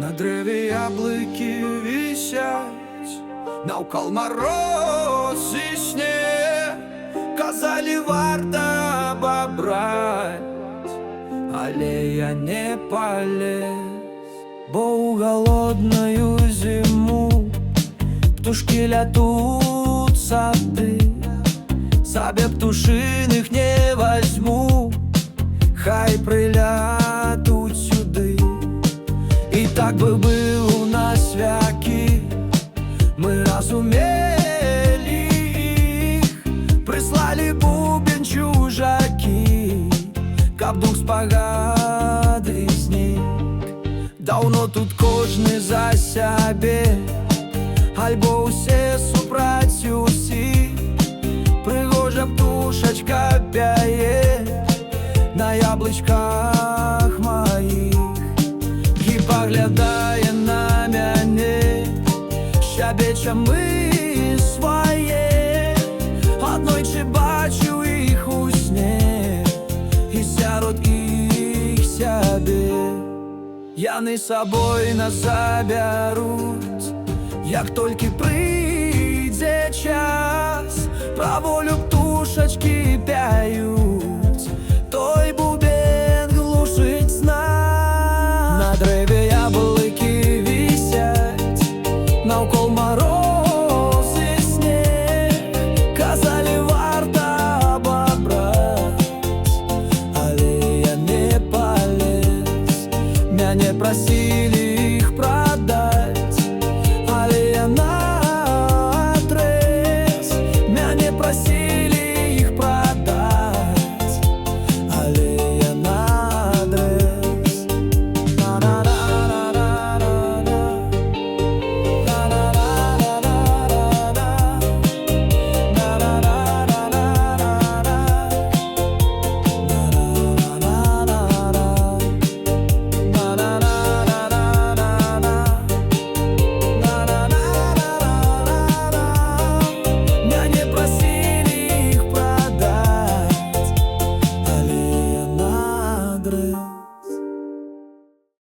На древі яблуки висять, навкол мороз і сніг, казали варто обобрать, але я не полез, бо у голодную зиму птушки лятут сады, Себе птушиних не возьму, хай прилятуть І так би був у нас вяки, ми разумели їх, прислали бубен чужаки, каб дух спогади зник. Давно тут кожний за себе, альбо усе супраць усіх. Пригожа птушечка пяє на яблучках моїх і щебеча ми своє, однойче бачу їх у сні, і сярод їх себе. Я не собою нас заберуть, як тільки прийде час, про волю птушечки пяють, той бубен глушить сна. На древі яблуки висять, навкол мороз просили их продать, але я на отрез меня не просили.